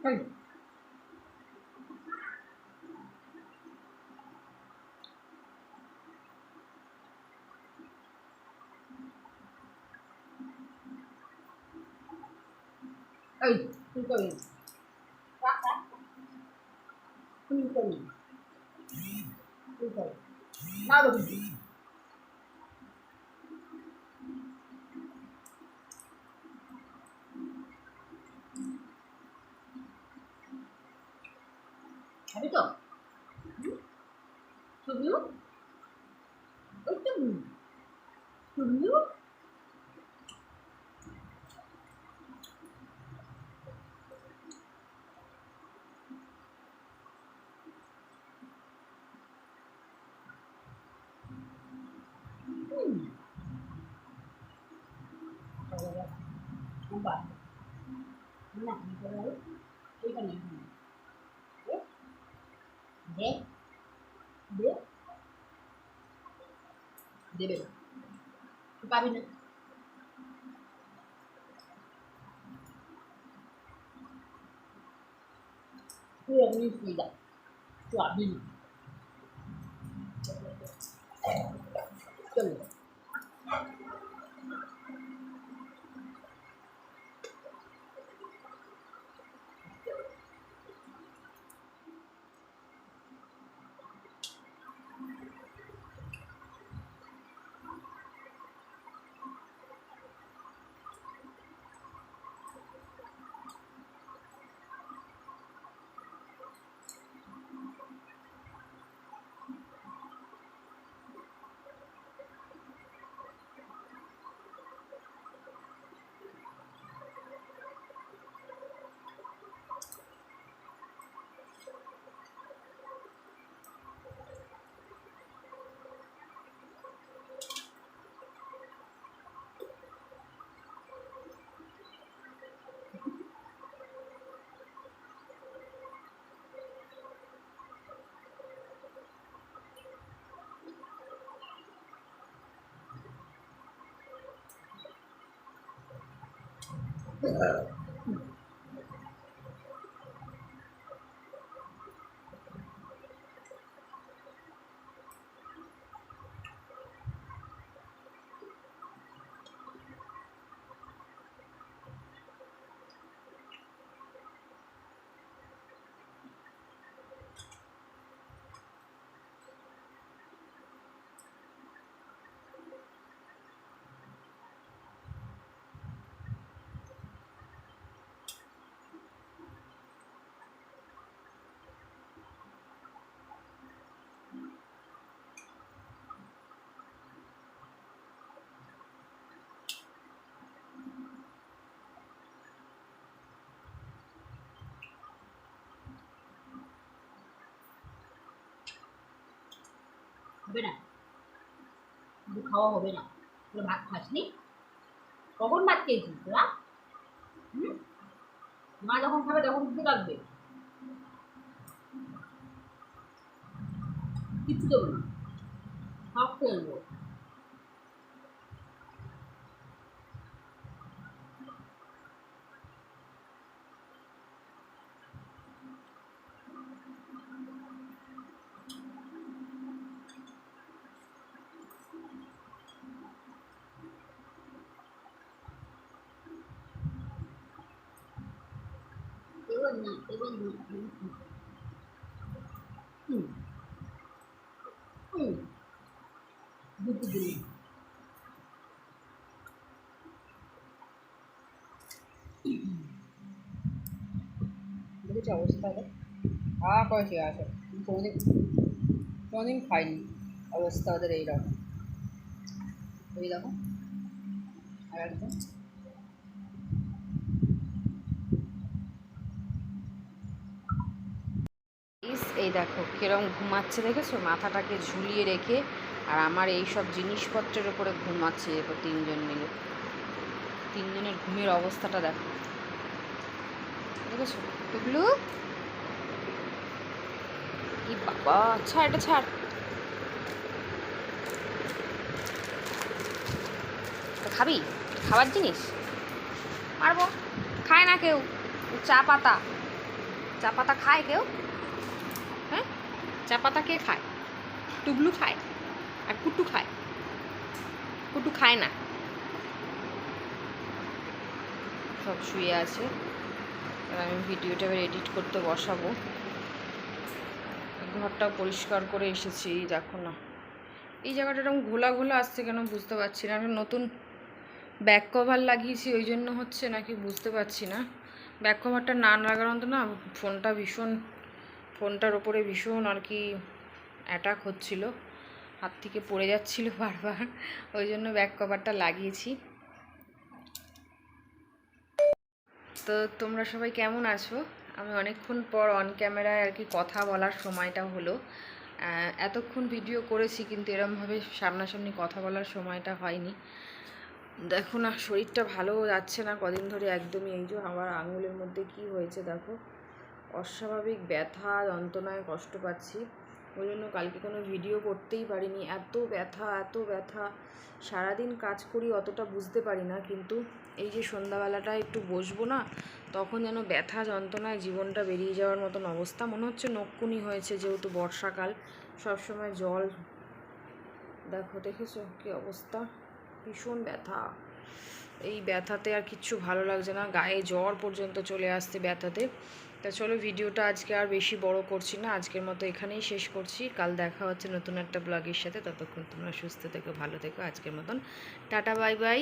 এই এই তুই করবি রাখ রাখ তুই করবি তুই করবি না দেবি tambah Menang ni korang Okay, kan ni Okay Okay Dia? Dia? Empat Tu yang ni sekejap Tu abis Uh, হবে না। কিন্তু খাওয়া হবে না। তোরা ভাত খাসনি? কখন ভাত খেয়েছিস তোরা? হুম? মা যখন খাবে তখন দিতে লাগবে কিচ্ছু দেবো না। সব খেয়ে নেব এবার না এবার না হুম হুম দুটো দিন দেখেছি অবস্থাটা আ করে শুয়ে আছে কোনোদিন কোনোদিন খাইনি অবস্থা ওদের এইরকম এই দেখো আর একদম দেখো কিরম ঘুমাচ্ছে দেখেছ? মাথাটাকে ঝুলিয়ে রেখে আর আমার এই সব জিনিসপত্রের উপরে ঘুমাচ্ছে এরপর তিনজন মিলে। তিনজনের ঘুমের অবস্থাটা দেখো। দেখেছ? টুকলু কি বাবা! ছাড় এটা ছাড়। খাবি? খাবার জিনিস? মারবো। খায় না কেউ। চা পাতা। চা পাতা খায় কেউ? চা পাতা কে খায়? টুবলু খায় আর কুটু খায়? কুটু খায় না। সব শুয়ে আছে। আর আমি ভিডিওটা এডিট করতে বসাবো। ঘরটা পরিষ্কার করে এসেছি, দেখো না। এই জায়গাটা এরকম ঘোলা ঘোলা আসছে কেন বুঝতে পারছি না। একটা নতুন ব্যাক কভার লাগিয়েছি, ওই জন্য হচ্ছে নাকি বুঝতে পারছি না। ব্যাক কভারটা না লাগানো তো না, ফোনটা ভীষণ ফোনটার ওপরে ভীষণ আর কি অ্যাটাক হচ্ছিল। হাত থেকে পড়ে যাচ্ছিল বারবার। ওই জন্য ব্যাক কভারটা লাগিয়েছি। তো তোমরা সবাই কেমন আছো? আমি অনেকক্ষণ পর অন ক্যামেরায় আর কি কথা বলার সময়টা হলো। এতক্ষণ ভিডিও করেছি কিন্তু এরমভাবে সামনাসামনি কথা বলার সময়টা হয়নি। দেখো না, শরীরটা ভালো যাচ্ছে না কদিন ধরে একদমই। এই যে আমার আঙুলের মধ্যে কি হয়েছে দেখো। অস্বাভাবিক ব্যথা, যন্ত্রণায় কষ্ট পাচ্ছি। ওই জন্য কালকে কোনো ভিডিও করতেই পারিনি। এত ব্যথা এত ব্যথা। সারাদিন কাজ করি, অতটা বুঝতে পারি না। কিন্তু এই যে সন্ধ্যাবেলাটা একটু বসবো না, তখন যেন ব্যথা, যন্ত্রণায় জীবনটা বেরিয়ে যাওয়ার মতন অবস্থা। মনে হচ্ছে নকুনি হয়েছে যেহেতু বর্ষাকাল। সবসময় জল। দেখো, দেখেছ কি অবস্থা? ভীষণ ব্যথা। এই ব্যথাতে আর কিচ্ছু ভালো লাগছে না। গায়ে জ্বর পর্যন্ত চলে আসছে ব্যথাতে। তা চলো ভিডিওটা আজকে আর বেশি বড় করছি না। আজকের মতো এখানেই শেষ করছি। কাল দেখা হচ্ছে নতুন একটা ব্লগের সাথে। ততক্ষণ তোমরা সুস্থ থেকো, ভালো থেকো। আজকের মতন টাটা, বাই বাই।